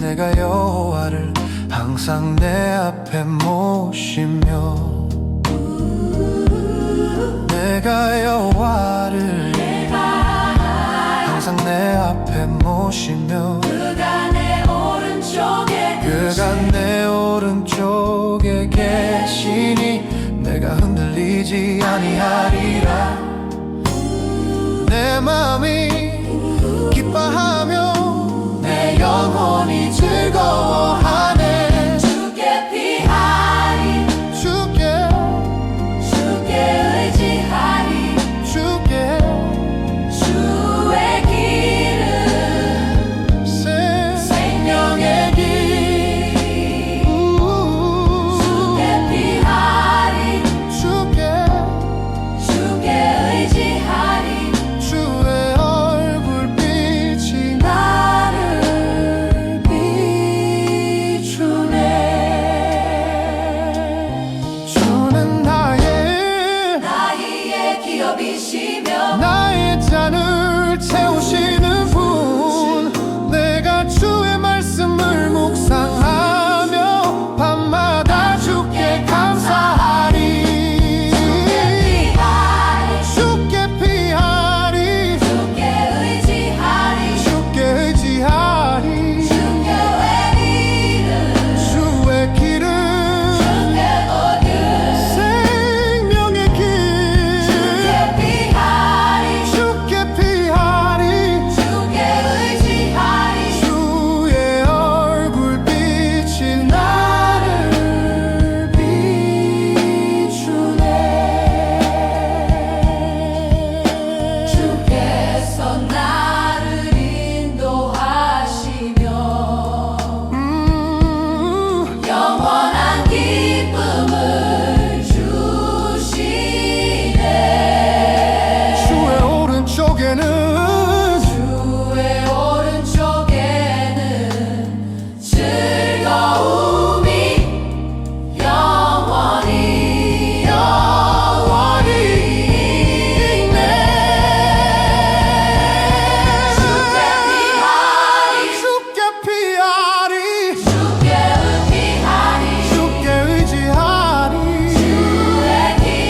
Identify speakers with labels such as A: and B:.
A: 내가 여호와를 항상 내 앞에 모시며 내가 여호와를 항상 내 앞에 모시며
B: 그가 내 오른쪽에
A: 그가 내 오른쪽에 계시니 내가 흔들리지 아니하리라. 내 마음이 기뻐하 Não